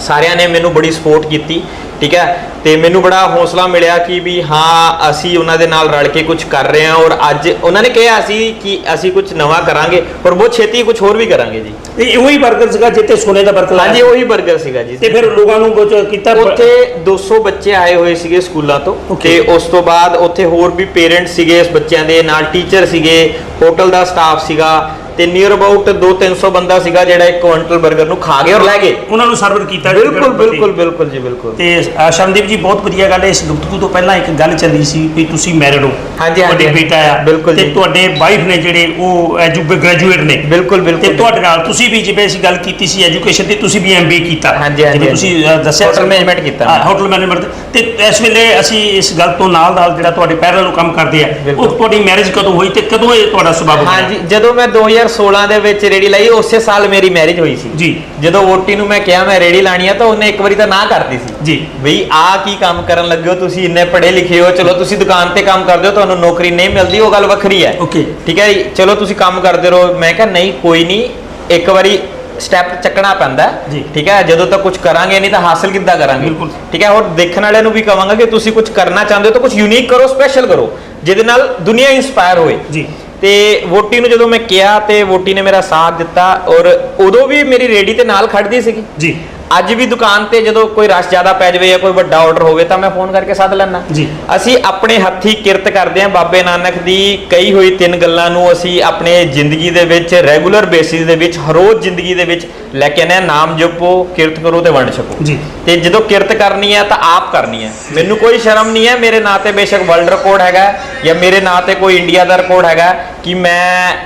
ਸਾਰਿਆਂ ਨੇ ਮੈਨੂੰ ਬੜੀ ਸਪੋਰਟ ਕੀਤੀ ਠੀਕ ਹੈ? ਤੇ ਮੈਨੂੰ ਬੜਾ ਹੌਸਲਾ ਮਿਲਿਆ ਕਿ ਵੀ ਹਾਂ ਅਸੀਂ ਉਹਨਾਂ ਦੇ ਨਾਲ ਰਲ ਕੇ ਕੁਝ ਕਰ ਰਹੇ ਹਾਂ ਔਰ ਅੱਜ ਉਹਨਾਂ ਨੇ ਕਿਹਾ ਸੀ ਕਿ ਅਸੀਂ ਕੁਝ ਨਵਾਂ ਕਰਾਂਗੇ ਔਰ ਬਹੁਤ ਛੇਤੀ ਕੁਝ ਹੋਰ ਵੀ ਕਰਾਂਗੇ ਜੀ। ਇਹ ਉਹੀ 버ਗਰ ਸੀਗਾ ਜਿੱਥੇ ਸੋਨੇ ਦਾ 버ਗਰ ਹਾਂਜੀ ਉਹੀ ਬਰਗਰ ਸੀਗਾ ਜੀ ਤੇ ਫਿਰ ਲੋਕਾਂ ਨੂੰ ਕੁਝ ਕੀਤਾ? ਉੱਥੇ 200 ਬੱਚੇ ਆਏ ਹੋਏ ਸੀਗੇ ਸਕੂਲਾਂ ਤੋਂ ਤੇ ਉਸ ਤੋਂ ਬਾਅਦ ਉੱਥੇ ਹੋਰ ਵੀ ਪੇਰੈਂਟਸ ਸੀਗੇ ਇਸ ਬੱਚਿਆਂ ਦੇ ਨਾਲ ਟੀਚਰ ਸੀਗੇ ਹੋਟਲ ਦਾ ਸਟਾਫ ਸੀਗਾ ਤੇ ਨੀਅਰ ਅਬਾਊਟ 2-300 ਬੰਦਾ ਸੀਗਾ ਜਿਹੜਾ ਇੱਕ ਕੁਇੰਟਲ 버ਗਰ ਨੂੰ ਖਾ ਗਿਆ ਔਰ ਲੈ ਗਏ। ਉਹਨਾਂ ਨੂੰ ਸਰਵਰ ਕੀਤਾ ਬਿਲਕੁਲ ਬਿਲਕੁਲ ਬਿਲਕੁਲ ਜੀ ਬਿਲਕੁਲ। ਤੇ ਅ, ਸ਼ਰਨਦੀਪ ਜੀ ਬਹੁਤ ਵਧੀਆ ਗੱਲ ਹੈ ਇਸ ਗੁਫ਼ਤਗੂ ਤੋਂ ਪਹਿਲਾਂ ਇੱਕ ਗੱਲ ਚੱਲੀ ਸੀ ਵੀ ਤੁਸੀਂ ਮੈਰਿਡ ਹੋ। ਹਾਂਜੀ, ਹਾਂਜੀ, ਤੁਹਾਡੇ ਬੇਟਾ ਆ। ਬਿਲਕੁਲ ਤੇ ਜੀ। ਤੁਹਾਡੇ ਵਾਈਫ ਨੇ ਜਿਹੜੇ ਉਹ ਗ੍ਰੈਜੂਏਟ ਨੇ। ਬਿਲਕੁਲ ਤੇ ਬਿਲਕੁਲ ਤੁਹਾਡੇ ਨਾਲ ਤੁਸੀਂ ਵੀ ਜਿਵੇਂ ਅਸੀਂ ਗੱਲ ਕੀਤੀ ਸੀ ਐਜੂਕੇਸ਼ਨ ਤੇ ਤੁਸੀਂ ਵੀ ਐਮਬੀਏ ਕੀਤਾ। ਹਾਂਜੀ, ਹਾਂਜੀ, ਜਿਵੇਂ ਤੁਸੀਂ ਅ, ਦੱਸਿਆ Hotel management ਕੀਤਾ। ਹਾਂ, ਹੋਟਲ ਮੈਨੇਜਮੈਂਟ ਤੇ। ਇਸ ਵੇਲੇ ਅਸੀਂ ਇਸ ਗੱਲ ਤੋਂ ਨਾਲ ਨਾਲ ਜਿਹੜਾ ਤੁਹਾਡੇ ਪੈਰਲ ਨੂੰ ਕੰਮ ਕਰਦੇ ਆ ਬਿਲਕੁਲ। ਉਹ ਤੁਹਾਡੀ ਮੈਰਿਜ ਕਦੋਂ ਹੋਈ ਤੇ ਕਦੋਂ ਇਹ ਤੁਹਾਡਾ ਸੁਭਾਅ ਬਣਿਆ? ਹਾਂਜੀ ਜਦੋਂ ਮੈਂ 2000 2016 ਦੇ ਵਿੱਚ ਰੇੜੀ ਲਾਈ ਉਸੇ ਸਾਲ ਮੇਰੀ ਮੈਰਿਜ ਹੋਈ ਸੀ। ਜੀ। ਜਦੋਂ ਵੋਟੀ ਨੂੰ ਮੈਂ ਕਿਹਾ ਮੈਂ ਰੇੜੀ ਲਾਣੀ ਆ ਤਾਂ ਉਹਨੇ ਇੱਕ ਵਾਰੀ ਤਾਂ ਨਾ ਕਰਤੀ ਸੀ। ਜੀ। ਬਈ ਆ ਕੀ ਕੰਮ ਕਰਨ ਲੱਗੇ ਹੋ? ਤੁਸੀਂ ਇੰਨੇ ਪੜ੍ਹੇ ਲਿਖੇ ਹੋ ਚਲੋ ਤੁਸੀਂ ਦੁਕਾਨ ਤੇ ਕੰਮ ਕਰਦੇ ਹੋ ਤੁਹਾਨੂੰ ਨੌਕਰੀ ਨਹੀਂ ਮਿਲਦੀ ਉਹ ਗੱਲ ਵੱਖਰੀ ਹੈ। ਓਕੇ। ਠੀਕ ਹੈ ਜੀ? ਚਲੋ ਤੁਸੀਂ ਕੰਮ ਕਰਦੇ ਰਹੋ। ਮੈਂ ਕਿਹਾ ਨਹੀਂ ਕੋਈ ਨਹੀਂ ਇੱਕ ਵਾਰੀ ਸਟੈਪ ਚੱਕਣਾ ਪੈਂਦਾ। ਠੀਕ ਹੈ? ਜਦੋਂ ਤੱਕ ਕੁਝ ਕਰਾਂਗੇ ਨਹੀਂ ਤਾਂ ਹਾਸਲ ਕਿੱਦਾਂ ਕਰਾਂਗੇ। ਠੀਕ ਹੈ? ਹੋਰ ਦੇਖਣ ਵਾਲਿਆਂ ਨੂੰ ਵੀ ਕਵਾਂਗਾ ਕਿ ਤੁਸੀਂ ਕੁਝ ਕਰਨਾ ਚਾਹੁੰਦੇ ਹੋ ਤਾਂ ਕੁਝ ਯੂਨੀਕ ਕਰੋ ਸਪੈਸ਼ਲ ਕਰੋ। ਜਿਹਦੇ ਨਾਲ ਦੁਨੀਆ ਇਨਸਪਾਇਰ ਹੋਏ। ਜੀ। ਤੇ ਵੋਟੀ ਨੂੰ ਜਦੋਂ ਮੈਂ ਕਿਹਾ ਤੇ ਵੋਟੀ ਨੇ ਮੇਰਾ ਸਾਥ ਦਿੱਤਾ ਔਰ ਉਦੋਂ ਵੀ ਮੇਰੀ ਰੇੜੀ ਤੇ ਨਾਲ ਖੜਦੀ ਸੀਗੀ। ਜੀ। ਅੱਜ ਵੀ ਦੁਕਾਨ ਤੇ ਜਦੋਂ ਕੋਈ ਰਸ਼ ਜ਼ਿਆਦਾ ਪੈ ਜਾਵੇ ਜਾਂ ਕੋਈ ਵੱਡਾ ਆਰਡਰ ਹੋਵੇ ਤਾਂ ਮੈਂ ਫੋਨ ਕਰਕੇ ਸੱਦ ਲੈਣਾ ਜੀ। ਅਸੀਂ ਆਪਣੇ ਹੱਥੀ ਕਿਰਤ ਕਰਦੇ ਹਾਂ ਬਾਬੇ ਨਾਨਕ ਦੀ ਕਹੀ ਹੋਈ ਤਿੰਨ ਗੱਲਾਂ ਨੂੰ ਅਸੀਂ ਆਪਣੇ ਜ਼ਿੰਦਗੀ ਦੇ ਵਿੱਚ ਰੈਗੂਲਰ ਬੇਸਿਸ ਦੇ ਵਿੱਚ ਹਰ ਰੋਜ਼ ਜ਼ਿੰਦਗੀ ਦੇ ਵਿੱਚ ਲੈ ਕੇ ਹਾਂ। ਨਾਮ ਜਪੋ ਕਿਰਤ ਕਰੋ ਤੇ ਵੰਡ ਛਕੋ। ਜੀ। ਤੇ ਜਦੋਂ ਕਿਰਤ ਕਰਨੀ ਹੈ ਤਾਂ ਆਪ ਕਰਨੀ ਹੈ। ਮੈਨੂੰ ਕੋਈ ਸ਼ਰਮ ਨਹੀਂ ਹੈ ਮੇਰੇ ਨਾਂ ਤੇ ਬੇਸ਼ੱਕ ਵਰਲਡ ਰਿਕਾਰਡ ਹੈਗਾ ਜਾਂ ਮੇਰੇ ਨਾਂ ਤੇ ਕੋਈ ਇੰਡੀਆ ਦਾ ਰਿਕਾਰਡ ਹੈਗਾ ਕਿ ਮੈਂ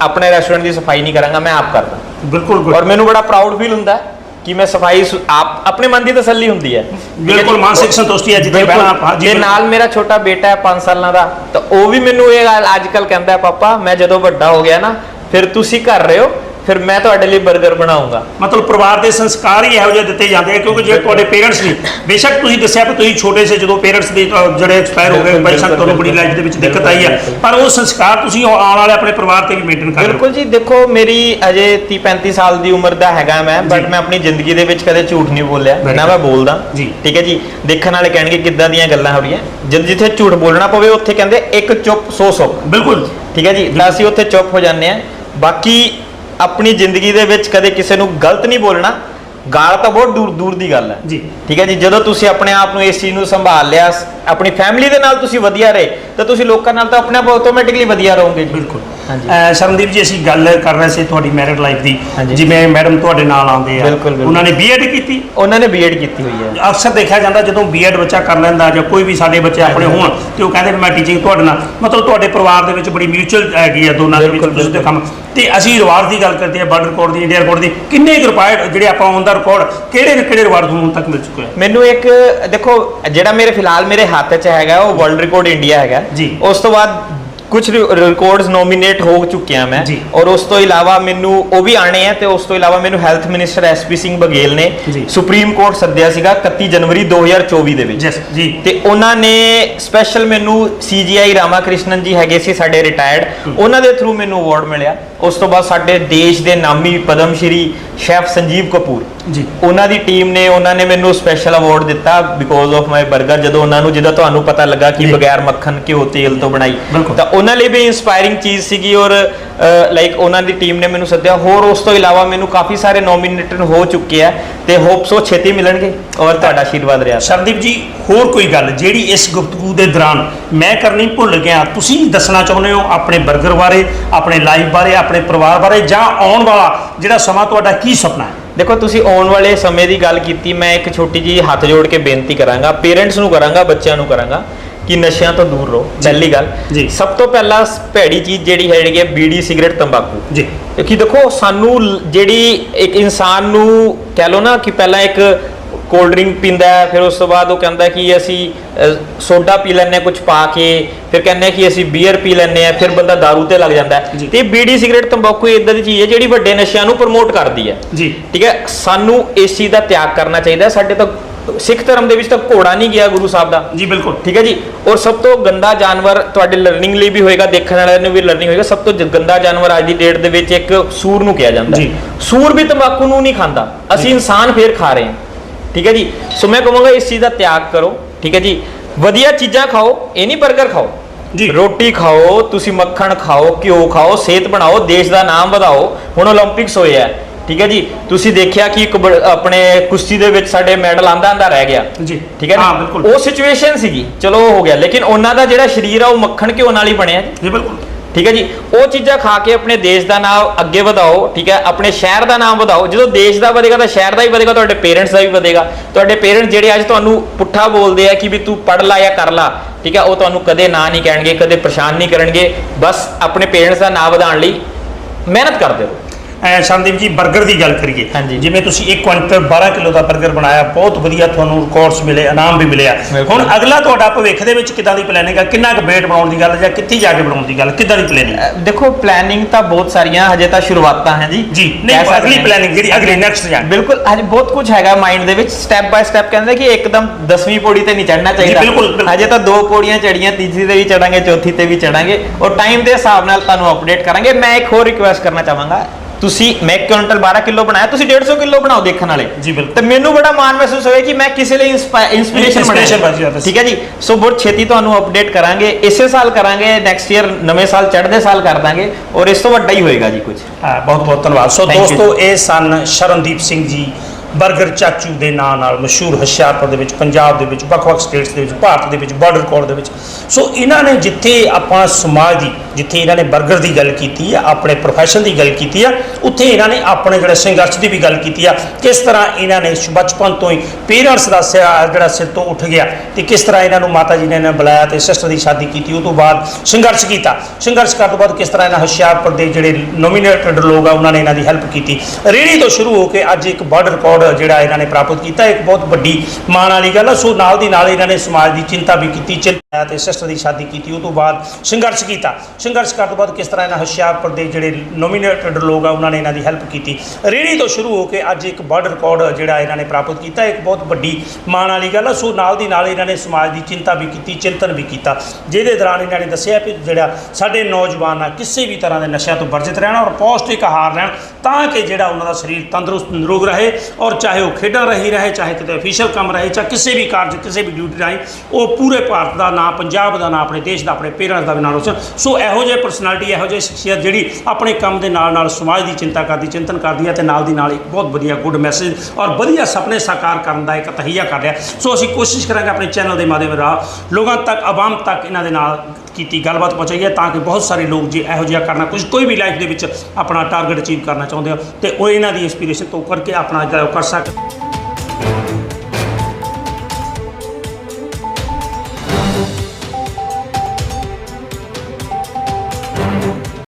ਆਪਣੇ ਰੈਸਟੋਰੈਂਟ ਦੀ ਸਫ਼ਾਈ ਨਹੀਂ ਕਰਾਂਗਾ ਮੈਂ ਆਪ ਕਰਦਾ। ਬਿਲਕੁਲ ਔਰ। ਮੈਨੂੰ ਬੜਾ ਪ੍ਰਾਊਡ ਫੀਲ ਹੁੰਦਾ ਹੈ। ਕਿ ਮੈਂ ਸਫ਼ਾਈ ਸੁ- ਆਪ ਆਪਣੇ ਮਨ ਦੀ ਤਸੱਲੀ ਹੁੰਦੀ ਹੈ ਬਿਲਕੁਲ ਮਾਨਸਿਕ ਸੰਤੁਸ਼ਟੀ ਹੈ ਜਿੱਥੇ ਬਿਲਕੁਲ। ਬਹਿਣਾ ਆਪਾਂ ਨਾਲ ਮੇਰਾ ਛੋਟਾ ਬੇਟਾ ਹੈ 5 ਸਾਲਾਂ ਦਾ ਤਾਂ ਉਹ ਵੀ ਮੈਨੂੰ ਇਹ ਗੱਲ ਅੱਜ ਕੱਲ ਕਹਿੰਦਾ ਹੈ, ਪਾਪਾ ਮੈਂ ਜਦੋਂ ਵੱਡਾ ਹੋ ਗਿਆ ਨਾ ਫਿਰ ਤੁਸੀਂ ਕਰ ਰਹੇ ਹੋ ਫਿਰ ਮੈਂ ਤੁਹਾਡੇ ਲਈ 버ਗਰ ਬਣਾਉਂਗਾ। ਮਤਲਬ ਪਰਿਵਾਰ ਦੇ ਸੰਸਕਾਰ ਹੀ ਇਹੋ ਜਿਹੇ ਦਿੱਤੇ ਜਾਂਦੇ ਆ ਕਿਉਂਕਿ ਜੇ ਤੁਹਾਡੇ ਪੇਰੈਂਟਸ ਨੇ ਬੇਸ਼ੱਕ ਤੁਸੀਂ ਦੱਸਿਆ ਕਿ ਤੁਸੀਂ ਛੋਟੇ ਸੇ ਜਦੋਂ ਪੇਰੈਂਟਸ ਦੇ ਅਹ, ਜਿਹੜੇ ਐਕਸਪਾਇਰ ਹੋ ਗਏ ਬੇਸ਼ੱਕ ਤੁਹਾਨੂੰ ਬੜੀ ਲਾਈਫ ਦੇ ਵਿੱਚ ਦਿੱਕਤ ਆਈ ਬਿਲਕੁਲ। ਪਰ ਉਹ ਸੰਸਕਾਰ ਤੁਸੀਂ ਉਹ ਆਉਣ ਵਾਲੇ ਆਪਣੇ ਪਰਿਵਾਰ ਤੇ ਵੀ ਮੇਨਟੇਨ ਕਰ ਰਹੇ ਹੋ ਬਿਲਕੁਲ ਜੀ ਦੇਖੋ ਮੇਰੀ ਅਜੇ 30 35 ਸਾਲ ਦੀ ਉਮਰ ਦਾ ਹੈਗਾ ਮੈਂ ਬਟ। ਮੈਂ ਆਪਣੀ ਜ਼ਿੰਦਗੀ ਦੇ ਵਿੱਚ ਕਦੇ ਝੂਠ ਨਹੀਂ ਬੋਲਿਆ। Very ਨਾ ਮੈਂ ਬੋਲਦਾ। ਜੀ। ਠੀਕ ਹੈ ਜੀ ਦੇਖਣ ਵਾਲੇ ਕਹਿਣਗੇ ਕਿੱਦਾਂ ਦੀਆਂ ਗੱਲਾਂ ਹੋ ਰਹੀਆਂ। ਜਦ ਜਿੱਥੇ ਝੂਠ ਬੋਲਣਾ ਪਵੇ ਉੱਥੇ ਕਹਿੰਦੇ ਇੱਕ ਚੁੱਪ ਸੌ ਸੁੱਖ ਬਿਲਕੁਲ। ਠੀਕ ਹੈ ਜੀ ਤਾਂ ਅਸੀਂ ਉੱਥੇ ਚੁੱਪ ਹੋ ਜਾਂਦੇ ਆ ਬਾਕੀ ਆਪਣੀ ਜ਼ਿੰਦਗੀ ਦੇ ਵਿੱਚ ਕਦੇ ਕਿਸੇ ਨੂੰ ਗਲਤ ਨਹੀਂ ਬੋਲਣਾ ਗਾਲ ਤਾਂ ਬਹੁਤ ਦੂਰ ਦੂਰ ਦੀ ਗੱਲ ਹੈ। ਜੀ। ਠੀਕ ਹੈ ਜੀ ਜਦੋਂ ਤੁਸੀਂ ਆਪਣੇ ਆਪ ਨੂੰ ਇਸ ਚੀਜ਼ ਨੂੰ ਸੰਭਾਲ ਲਿਆ ਆਪਣੀ ਫੈਮਿਲੀ ਦੇ ਨਾਲ ਤੁਸੀਂ ਵਧੀਆ ਰਹੇ ਤਾਂ ਤੁਸੀਂ ਲੋਕਾਂ ਨਾਲ ਤਾਂ ਆਪਣੇ ਆਪ ਆਟੋਮੈਟਿਕਲੀ ਵਧੀਆ ਰਹੋਗੇ ਜੀ। ਬਿਲਕੁਲ। ਸ਼ਰਨਦੀਪ ਜੀ ਅਸੀਂ ਗੱਲ ਕਰ ਰਹੇ ਸੀ ਤੁਹਾਡੀ ਮੈਰਿਡ ਲਾਈਫ ਦੀ। ਜਿਵੇਂ ਮੈਡਮ ਤੁਹਾਡੇ ਨਾਲ ਆਉਂਦੇ ਆ। ਉਹਨਾਂ ਨੇ ਬੀਐਡ ਕੀਤੀ? ਉਹਨਾਂ ਨੇ ਬੀਐਡ ਕੀਤੀ ਹੋਈ ਹੈ। ਅਕਸਰ ਦੇਖਿਆ ਜਾਂਦਾ ਜਦੋਂ ਬੀਐਡ ਬੱਚਾ ਕਰ ਲੈਂਦਾ ਜਾਂ ਕੋਈ ਵੀ ਸਾਡੇ ਬੱਚੇ ਆਪਣੇ ਹੋਣ ਤੇ ਉਹ ਕਹਿੰਦੇ ਮੈਂ ਟੀਚਿੰਗ ਤੁਹਾਡੇ ਨਾਲ। ਮਤਲਬ ਤੁਹਾਡੇ ਪਰਿਵਾਰ ਦੇ ਵਿੱਚ ਬੜੀ ਮਿਊਚੁਅਲ ਹੈਗੀ ਆ ਦੋਨਾਂ ਦੇ ਵਿੱਚ ਤੁਸੀਂ ਤੇ। ਕੰਮ। ਤੇ ਅਸੀਂ ਰਿਵਾਰਡ ਦੀ ਗੱਲ ਕਰਦੇ ਆ ਵਰਲਡ ਰਿਕਾਰਡ ਦੀ ਇੰਡੀਆ ਰਿਕਾਰਡ ਦੀ। ਕਿੰਨੇ ਰਿਕਾਰਡ ਜਿਹੜੇ ਆਪਾਂ ਔਨ ਦਾ ਰਿਕਾਰਡ ਕਿਹੜੇ ਕਿਹੜੇ ਰਿਵਾਰਡ ਤੁਹਾਨੂੰ ਹੁਣ ਤੱਕ ਮਿਲ ਚੁੱਕੇ ਮੈਨੂੰ ਇੱਕ ਦੇਖੋ ਜਿਹੜਾ ਮੇਰੇ ਫਿਲਹਾਲ ਮੇਰੇ ਹੱਥ 'ਚ ਹੈਗਾ ਉਹ ਵਰਲਡ ਰਿਕਾਰਡ ਇੰਡੀਆ ਹੈਗਾ। ਜੀ। ਉਸ ਤੋਂ ਬਾਅਦ ਕੁਝ ਰਿਕਾਰਡਸ ਨੋਮੀਨੇਟ ਹੋ ਚੁੱਕੇ ਆ ਮੈਂ ਜੀ। ਔਰ ਉਸ ਤੋਂ ਇਲਾਵਾ ਮੈਨੂੰ ਉਹ ਵੀ ਆਣੇ ਆ ਤੇ ਉਸ ਤੋਂ ਇਲਾਵਾ ਮੈਨੂੰ health minister SP Singh Baghel ਨੇ ਜੀ। ਸੁਪਰੀਮ ਕੋਰਟ ਸੱਦਿਆ ਸੀਗਾ 31 ਜਨਵਰੀ 2024 ਦੇ ਵਿੱਚ। ਜਸ ਜੀ। ਤੇ ਉਹਨਾਂ ਨੇ ਸਪੈਸ਼ਲ ਮੈਨੂੰ ਸੀਜੀਆਈ ਰਾਮਾ ਕ੍ਰਿਸ਼ਨਨ ਜੀ ਹੈਗੇ ਸੀ ਸਾਡੇ ਰਿਟਾਇਰਡ ਉਹਨਾਂ ਦੇ ਥਰੂ ਮੈਨੂੰ ਅਵਾਰਡ ਮਿਲਿਆ। ਉਸ ਤੋਂ ਬਾਅਦ ਸਾਡੇ ਦੇਸ਼ ਦੇ ਨਾਮੀ ਪਦਮ ਸ਼੍ਰੀ ਸ਼ੈਫ ਸੰਜੀਵ ਕਪੂਰ। ਜੀ। ਉਹਨਾਂ ਦੀ ਟੀਮ ਨੇ ਉਹਨਾਂ ਨੇ ਮੈਨੂੰ ਸਪੈਸ਼ਲ ਅਵਾਰਡ ਦਿੱਤਾ ਬਿਕੋਜ਼ ਆਫ ਮਾਈ 버ਗਰ ਜਦੋਂ ਉਹਨਾਂ ਨੂੰ ਜਿਹਦਾ ਤੁਹਾਨੂੰ ਪਤਾ ਲੱਗਾ ਕਿ। ਬਗੈਰ ਮੱਖਣ ਘਿਓ ਤੇਲ ਤੋਂ ਬਣਾਈ। ਤਾਂ ਉਹਨਾਂ ਲਈ ਵੀ ਇਨਸਪਾਇਰਿੰਗ ਚੀਜ਼ ਸੀਗੀ ਔਰ ਲਾਈਕ ਉਹਨਾਂ ਦੀ ਟੀਮ ਨੇ ਮੈਨੂੰ ਸੱਦਿਆ। ਹੋਰ ਉਸ ਤੋਂ ਇਲਾਵਾ ਮੈਨੂੰ ਕਾਫੀ ਸਾਰੇ ਨੋਮੀਨੇਟਡ ਹੋ ਚੁੱਕੇ ਆ ਤੇ ਹੋਪਸ ਉਹ ਛੇਤੀ ਮਿਲਣਗੇ ਔਰ ਤੁਹਾਡਾ ਆਸ਼ੀਰਵਾਦ ਰਿਹਾ। ਸ਼ਰਨਦੀਪ ਜੀ ਹੋਰ ਕੋਈ ਗੱਲ ਜਿਹੜੀ ਇਸ ਗੁਫ਼ਤਗੂ ਦੇ ਦੌਰਾਨ ਮੈਂ ਕਰਨੀ ਭੁੱਲ ਗਿਆ। ਤੁਸੀਂ ਦੱਸਣਾ ਚਾਹੁੰਦੇ ਹੋ ਆਪਣੇ 버ਗਰ ਬਾਰੇ ਆਪਣੇ ਲਾਈਫ ਬਾਰੇ ਆਪਣੇ ਪਰਿਵਾਰ ਬਾਰੇ ਜਾਂ ਆਉਣ ਵਾਲਾ ਜਿਹੜਾ ਸਮਾਂ ਤੁਹਾਡਾ ਕੀ ਸੁਪਨਾ ਹੈ? ਦੇਖੋ ਤੁਸੀਂ ਆਉਣ ਵਾਲੇ ਸਮੇਂ ਦੀ ਗੱਲ ਕੀਤੀ ਮੈਂ ਇੱਕ ਛੋਟੀ ਜੀ ਹੱਥ ਜੋੜ ਕੇ ਬੇਨਤੀ ਕਰਾਂਗਾ ਪੇਰੈਂਟਸ ਨੂੰ ਕਰਾਂਗਾ ਬੱਚਿਆਂ ਨੂੰ ਕਰਾਂਗਾ ਕਿ ਨਸ਼ਿਆਂ ਤੋਂ ਦੂਰ ਰਹੋ। ਪਹਿਲੀ ਗੱਲ ਜੀ। ਸਭ ਤੋਂ ਪਹਿਲਾਂ ਭੈੜੀ ਚੀਜ਼ ਜਿਹੜੀ ਹੈਗੀ ਹੈ ਬੀੜੀ ਸਿਗਰਟ ਤੰਬਾਕੂ। ਜੀ। ਕਿਉਂਕਿ ਦੇਖੋ ਸਾਨੂੰ ਲ- ਜਿਹੜੀ ਇੱਕ ਇਨਸਾਨ ਨੂੰ ਕਹਿ ਲਓ ਨਾ ਕਿ ਪਹਿਲਾਂ ਇੱਕ ਕੋਲਡ ਡਰਿੰਕ ਪੀਂਦਾ ਹੈ ਫਿਰ ਉਸ ਤੋਂ ਬਾਅਦ ਉਹ ਕਹਿੰਦਾ ਕਿ ਅਸੀਂ ਸੋਡਾ ਪੀ ਹਾਂ ਕੁਝ ਪਾ ਕੇ ਫਿਰ ਕਹਿੰਦੇ ਕਿ ਅਸੀਂ ਬੀਅਰ ਪੀ ਲੈਂਦੇ ਹਾਂ ਫਿਰ ਬੰਦਾ दारू ਤੇ ਲੱਗ ਜਾਂਦਾ। ਤੇ ਬੀੜੀ ਸਿਗਰਟ ਤੰਬਾਕੂ ਇਦਾਂ ਦੀ ਚੀਜ਼ ਹੈ ਜਿਹੜੀ ਵੱਡੇ ਨਸ਼ਿਆਂ ਨੂੰ ਪ੍ਰਮੋਟ ਕਰਦੀ ਹੈ। ਜੀ। ਠੀਕ ਹੈ? ਸਾਨੂੰ ਇਸ ਚੀਜ਼ ਦਾ ਤਿਆਗ ਕਰਨਾ ਚਾਹੀਦਾ। ਸਾਡੇ ਤਾਂ ਸਿੱਖ ਧਰਮ ਦੇ ਵਿੱਚ ਤਾਂ ਘੋੜਾ ਨਹੀਂ ਗਿਆ ਗੁਰੂ ਸਾਹਿਬ ਦਾ। ਜੀ ਬਿਲਕੁਲ। ਠੀਕ ਹੈ ਜੀ? ਔਰ ਸਭ ਤੋਂ ਗੰਦਾ ਜਾਨਵਰ ਤੁਹਾਡੇ ਲਰਨਿੰਗ ਲਈ ਵੀ ਹੋਏਗਾ ਦੇਖਣ ਵਾਲਿਆਂ ਨੂੰ ਵੀ ਲਰਨਿੰਗ ਹੋਏਗਾ ਸਭ ਤੋਂ ਗੰਦਾ ਜਾਨਵਰ ਅੱਜ ਦੀ ਡੇਟ ਦੇ ਵਿੱਚ ਇੱਕ ਸੂਰ ਨੂੰ ਕਿਹਾ ਜਾਂਦਾ ਜੀ। ਸੂਰ ਵੀ ਤੰਬਾਕੂ ਨੂੰ ਨਹੀਂ ਖਾਂਦਾ। ਅਸੀਂ ਇਨਸਾਨ ਫੇਰ ਖਾ ਰਹੇ ਹਾਂ। ਠੀਕ ਹੈ ਜੀ? ਸੋ ਮੈਂ ਕਹਾਂਗਾ ਇਸ ਚੀਜ਼ ਦਾ ਤਿਆਗ ਕਰੋ ਠੀਕ ਹੈ ਜੀ? ਵਧੀਆ ਚੀਜ਼ਾਂ ਖਾਓ ਇਹ ਨਹੀਂ 버ਗਰ ਖਾਓ। ਜੀ। ਰੋਟੀ ਖਾਓ ਤੁਸੀਂ ਮੱਖਣ ਖਾਓ ਘਿਓ ਖਾਓ ਸਿਹਤ ਬਣਾਓ ਦੇਸ਼ ਦਾ ਨਾਮ ਵਧਾਓ। ਹੁਣ 올림픽ਸ ਹੋਇਆ ਠੀਕ ਹੈ ਜੀ? ਤੁਸੀਂ ਦੇਖਿਆ ਕਿ ਇੱਕ ਆਪਣੇ ਕੁਸ਼ਤੀ ਦੇ ਵਿੱਚ ਸਾਡੇ ਮੈਡਲ ਆਂਦਾ ਆਂਦਾ ਰਹਿ ਗਿਆ। ਜੀ। ਠੀਕ ਹੈ ਨਾ ਉਹ ਸਿਚੁਏਸ਼ਨ ਸੀਗੀ। ਚਲੋ ਹੋ ਗਿਆ। ਲੇਕਿਨ ਉਹਨਾਂ ਦਾ ਜਿਹੜਾ ਸਰੀਰ ਆ ਉਹ ਮੱਖਣ ਘਿਓ ਨਾਲ ਹੀ ਬਣਿਆ ਜੀ ਬਿਲਕੁਲ। ਠੀਕ ਹੈ ਜੀ? ਉਹ ਚੀਜ਼ਾਂ ਖਾ ਕੇ ਆਪਣੇ ਦੇਸ਼ ਦਾ ਨਾਮ ਅੱਗੇ ਵਧਾਓ, ਠੀਕ ਹੈ? ਆਪਣੇ ਸ਼ਹਿਰ ਦਾ ਨਾਮ ਵਧਾਓ। ਜਦੋਂ ਦੇਸ਼ ਦਾ ਵਧੇਗਾ ਤਾਂ ਸ਼ਹਿਰ ਦਾ ਵੀ ਵਧੇਗਾ, ਤੁਹਾਡੇ ਪੇਰੈਂਟਸ ਦਾ ਵੀ ਵਧੇਗਾ। ਤੁਹਾਡੇ ਪੇਰੈਂਟਸ ਜਿਹੜੇ ਅੱਜ ਤੁਹਾਨੂੰ ਪੁੱਠਾ ਬੋਲਦੇ ਆ ਕਿ ਵੀ ਤੂੰ ਪੜ ਲਾ ਜਾਂ ਕਰ ਲਾ, ਠੀਕ ਹੈ? ਉਹ ਤੁਹਾਨੂੰ ਕਦੇ ਨਾ ਨਹੀਂ ਕਹਿਣਗੇ, ਕਦੇ ਪਰੇਸ਼ਾਨ ਨਹੀਂ ਕਰਨਗੇ। ਬਸ ਆਪਣੇ ਪੇਰੈਂਟਸ ਦਾ ਨਾਮ ਵਧਾਉਣ ਲਈ ਮਿਹਨਤ ਕਰਦੇ ਰਹੋ। ਅਹ ਸੰਦੀਪ ਜੀ 버ਗਰ ਦੀ ਗੱਲ ਕਰੀਏ। ਹਾਂਜੀ। ਜਿਵੇਂ ਤੁਸੀਂ 1 ਕੁਇੰਟਲ 12 ਕਿਲੋ ਦਾ 버ਗਰ ਬਣਾਇਆ ਬਹੁਤ ਵਧੀਆ ਤੁਹਾਨੂੰ ਰਿਕਾਰਡਸ ਮਿਲੇ ਇਨਾਮ ਵੀ ਮਿਲਿਆ। ਹੁਣ ਅਗਲਾ ਤੁਹਾਡਾ ਭਵਿੱਖ ਦੇ ਵਿੱਚ ਕਿੱਦਾਂ ਦੀ ਪਲੈਨਿੰਗ ਆ? ਕਿੰਨਾ ਕੁ weight ਬਣਾਉਣ ਦੀ ਗੱਲ ਜਾਂ ਕਿੱਥੇ ਜਾ ਕੇ ਬਣਾਉਣ ਦੀ ਗੱਲ? ਕਿੱਦਾਂ ਦੀ ਪਲੈਨਿੰਗ ਦੇਖੋ ਪਲੈਨਿੰਗ ਤਾਂ ਬਹੁਤ ਸਾਰੀਆਂ ਹਜੇ ਤਾਂ ਸ਼ੁਰੂਆਤਾਂ ਹੈ ਜੀ। ਜੀ ਨਹੀਂ ਅਗਲੀ ਪਲੈਨਿੰਗ ਜਿਹੜੀ ਅਗਲੀ ਨੈਕਸਟ ਜਾਂ। ਬਿਲਕੁਲ ਹਜੇ ਬਹੁਤ ਕੁਝ ਹੈਗਾ ਮਾਈਂਡ ਦੇ ਵਿੱਚ। ਸਟੈਪ ਬਾਈ ਸਟੈਪ ਕਹਿੰਦੇ ਕਿ ਇੱਕਦਮ 10ਵੀਂ ਪੌੜੀ ਤੇ ਨਹੀਂ ਚੜਨਾ ਚਾਹੀਦਾ। ਬਿਲਕੁਲ, ਬਿਲਕੁਲ। ਹਜੇ ਤਾਂ ਦੋ ਪੌੜੀਆਂ ਚੜੀਆਂ ਤੀਜੀ ਤੇ ਵੀ ਚੜਾਂਗੇ ਚੌਥੀ ਤੇ ਵੀ ਚੜਾਂਗੇ ਔਰ ਟਾਈਮ ਦੇ ਹਿਸਾਬ ਨਾਲ ਤੁਹਾਨੂੰ ਅਪਡੇਟ ਕਰਾਂਗੇ। ਮੈਂ ਇੱਕ ਹੋਰ ਰਿਕੁਐਸਟ ਕਰਨਾ ਚਾਹਾਂਗਾ। ਤੁਸੀਂ ਮੈਂ ਕੁਇੰਟਲ 12 ਕਿਲੋ ਬਣਾਇਆ ਤੁਸੀਂ 150 ਕਿਲੋ ਬਣਾਓ ਦੇਖਣ ਵਾਲੇ ਜੀ, ਬਿਲਕੁਲ। ਤੇ ਮੈਨੂੰ ਬੜਾ ਮਾਣ ਮਹਿਸੂਸ ਹੋਇਆ ਕਿ ਮੈਂ ਕਿਸੇ ਲਈ ਇਨਸਪੀਰੇਸ਼ਨ Inspiration ਬਣ ਬਣਾਇਆ ਜਾਂਦਾ ਸੀ। ਠੀਕ ਹੈ ਜੀ ਸੋ ਬਹੁਤ ਛੇਤੀ ਤੁਹਾਨੂੰ ਅਪਡੇਟ ਕਰਾਂਗੇ ਇਸੇ ਸਾਲ ਕਰਾਂਗੇ ਨੈਕਸਟ ਈਅਰ ਨਵੇਂ ਸਾਲ ਚੜ੍ਹਦੇ ਸਾਲ ਕਰ ਦਾਂਗੇ ਔਰ ਇਸ ਤੋਂ ਵੱਡਾ ਹੀ ਹੋਏਗਾ ਜੀ ਕੁਝ ਹਾਂ ਬਹੁਤ ਬਹੁਤ ਧੰਨਵਾਦ ਸੋ. ਦੋਸਤੋ ਇਹ ਸਨ ਸ਼ਰਨਦੀਪ ਸਿੰਘ ਜੀ 버ਗਰ ਚਾਚੂ ਦੇ ਨਾਂ ਨਾਲ ਮਸ਼ਹੂਰ ਹੁਸ਼ਿਆਰਪੁਰ ਦੇ ਵਿੱਚ, ਪੰਜਾਬ ਦੇ ਵਿੱਚ, ਵੱਖ-ਵੱਖ ਸਟੇਟਸ ਦੇ ਵਿੱਚ, ਭਾਰਤ ਦੇ ਵਿੱਚ ਬਾਰਡਰ ਕੋਡ ਦੇ ਵਿੱਚ। ਸੋ ਇਹਨਾਂ ਨੇ ਜਿੱਥੇ ਆਪਾਂ ਸਮਾਜ ਦੀ, ਜਿੱਥੇ ਇਹਨਾਂ ਨੇ 버ਗਰ ਦੀ ਗੱਲ ਕੀਤੀ ਆ, ਆਪਣੇ ਪ੍ਰੋਫੈਸ਼ਨ ਦੀ ਗੱਲ ਕੀਤੀ ਆ, ਉੱਥੇ ਇਹਨਾਂ ਨੇ ਆਪਣੇ ਜਿਹੜੇ ਸੰਘਰਸ਼ ਦੀ ਵੀ ਗੱਲ ਕੀਤੀ ਆ, ਕਿਸ ਤਰ੍ਹਾਂ ਇਹਨਾਂ ਨੇ ਬਚਪਨ ਤੋਂ ਹੀ ਪੇਰੈਂਟਸ ਦਾ ਸਿਆ- ਜਿਹੜਾ ਸਿਰ ਤੋਂ ਉੱਠ ਗਿਆ ਤੇ ਕਿਸ ਤਰ੍ਹਾਂ ਇਹਨਾਂ ਨੂੰ ਮਾਤਾ ਜੀ ਨੇ ਇਹਨਾਂ ਨੂੰ ਬੁਲਾਇਆ ਤੇ ਸਿਸਟਰ ਦੀ ਸ਼ਾਦੀ ਕੀਤੀ, ਉਹ ਤੋਂ ਬਾਅਦ ਸੰਘਰਸ਼ ਕੀਤਾ। ਸੰਘਰਸ਼ ਕਰਨ ਤੋਂ ਬਾਅਦ ਕਿਸ ਤਰ੍ਹਾਂ ਇਹਨਾਂ ਹੁਸ਼ਿਆਰਪੁਰ ਦੇ ਜਿਹੜੇ ਨੋਮੀਨੇਟਡ ਲੋਕ ਆ, ਉਹਨਾਂ ਨੇ ਇਹਨਾਂ ਦੀ ਹੈਲਪ ਕੀਤੀ। ਰੇੜੀ ਤੋਂ ਸ਼ੁਰੂ ਹੋ ਕੇ ਅੱਜ ਇੱਕ ਵਰਲਡ ਰਿਕਾਰਡ ਜਿਹੜਾ ਇਹਨਾਂ ਨੇ ਪ੍ਰਾਪਤ ਕੀਤਾ, ਇੱਕ ਬਹੁਤ ਵੱਡੀ ਮਾਣ ਵਾਲੀ ਗੱਲ ਆ। ਸੋ ਨਾਲ ਦੀ ਨਾਲ ਇਹਨਾਂ ਨੇ ਸਮਾਜ ਦੀ ਚਿੰਤਾ ਵੀ ਕੀਤੀ, ਚਿੰਤਾ ਤੇ ਸਿਸਟਰ ਦੀ ਸ਼ਾਦੀ ਕੀਤੀ, ਉਹ ਤੋਂ ਬਾਅਦ ਸੰਘਰਸ਼ ਕੀਤਾ। ਸੰਘਰਸ਼ ਕਰਨ ਤੋਂ ਬਾਅਦ ਕਿਸ ਤਰ੍ਹਾਂ ਇਹਨਾਂ ਹੁਸ਼ਿਆਰਪੁਰ ਦੇ ਜਿਹੜੇ ਨੋਮੀਨੇਟਡ ਲੋਕ ਆ, ਉਹਨਾਂ ਨੇ ਇਹਨਾਂ ਦੀ ਹੈਲਪ ਕੀਤੀ। ਰੇੜੀ ਤੋਂ ਸ਼ੁਰੂ ਹੋ ਕੇ ਅੱਜ ਇੱਕ ਵਰਲਡ ਰਿਕਾਰਡ ਜਿਹੜਾ ਇਹਨਾਂ ਨੇ ਪ੍ਰਾਪਤ ਕੀਤਾ, ਇੱਕ ਬਹੁਤ ਵੱਡੀ ਮਾਣ ਵਾਲੀ ਗੱਲ ਆ। ਸੋ ਨਾਲ ਦੀ ਨਾਲ ਇਹਨਾਂ ਨੇ ਸਮਾਜ ਦੀ ਚਿੰਤਾ ਵੀ ਕੀਤੀ, ਚਿੰਤਨ ਵੀ ਕੀਤਾ। ਜਿਹਦੇ ਦੌਰਾਨ ਇਹਨਾਂ ਨੇ ਦੱਸਿਆ ਕਿ ਜਿਹੜਾ ਸਾਡੇ ਨੌਜਵਾਨ ਆ, ਕਿਸੇ ਵੀ ਤਰ੍ਹਾਂ ਦੇ ਨਸ਼ਿਆਂ ਤੋਂ ਵਰਜਿਤ ਰਹਿਣ ਔਰ ਪੌਸ਼ਟਿਕ ਆਹਾਰ ਲੈਣ, ਤਾਂ ਕਿ ਜਿਹੜਾ ਉਹਨਾਂ ਦਾ ਸਰੀਰ ਤੰਦਰੁਸਤ ਨਿਰੋਗ ਰਹੇ ਔਰ ਚਾਹੇ ਉਹ ਖੇਡਾਂ ਰਹੀ ਰਹੇ, ਚਾਹੇ ਕਿਤੇ ਅਫੀਸ਼ੀਅਲ ਕੰਮ ਰਹੇ, ਚਾਹੇ ਕਿਸੇ ਵੀ ਕਾਰਜ, ਕਿਸੇ ਵੀ ਡਿਊਟੀ ਰਾਹੀਂ, ਉਹ ਪੂਰੇ ਭਾਰਤ ਦਾ ਨਾਂ, ਪੰਜਾਬ ਦਾ ਨਾਂ, ਆਪਣੇ ਦੇਸ਼ ਦਾ, ਆਪਣੇ ਪੇਰੈਂਟਸ ਦਾ ਵੀ ਨਾਂ ਰੋਸ਼ਨ। ਸੋ ਇਹੋ ਜਿਹੇ ਪਰਸਨੈਲਿਟੀ ਇਹੋ ਜਿਹੀ ਸ਼ਖਸੀਅਤ ਜਿਹੜੀ ਆਪਣੇ ਕੰਮ ਦੇ ਨਾਲ ਨਾਲ ਸਮਾਜ ਦੀ ਚਿੰਤਾ ਕਰਦੀ, ਚਿੰਤਨ ਕਰਦੀ ਹੈ ਤੇ ਨਾਲ ਦੀ ਨਾਲ ਇੱਕ ਬਹੁਤ ਵਧੀਆ ਗੁੱਡ ਮੈਸੇਜ ਔਰ ਵਧੀਆ ਸੁਪਨੇ ਸਾਕਾਰ ਕਰਨ ਦਾ ਇੱਕ ਤਹੀਆ ਕਰ ਰਿਹਾ। ਸੋ ਅਸੀਂ ਕੋਸ਼ਿਸ਼ ਕਰਾਂਗੇ ਆਪਣੇ ਚੈਨਲ ਦੇ ਮਾਧਿਅਮ ਰਾਹ ਲੋਕਾਂ ਤੱਕ, ਆਵਾਮ ਤੱਕ ਇਹਨਾਂ ਦੇ ਨਾਲ ਕੀਤੀ, ਗੱਲਬਾਤ ਪਹੁੰਚਾਈ ਹੈ ਤਾਂ ਕਿ ਬਹੁਤ ਸਾਰੇ ਲੋਕ ਜੇ ਇਹੋ ਜਿਹਾ ਕਰਨਾ, ਕੁਝ ਕੋਈ ਵੀ ਲਾਈਫ ਦੇ ਵਿੱਚ ਆਪਣਾ ਟਾਰਗੇਟ ਅਚੀਵ ਕਰਨਾ ਚਾਹੁੰਦੇ ਹੋ ਤੇ ਉਹ ਇਹਨਾਂ ਦੀ ਇੰਸਪੀਰੇਸ਼ਨ ਤੋਂ ਕਰਕੇ ਆਪਣਾ ਜਿਹੜਾ ਉਹ ਕਰ ਸਕਣ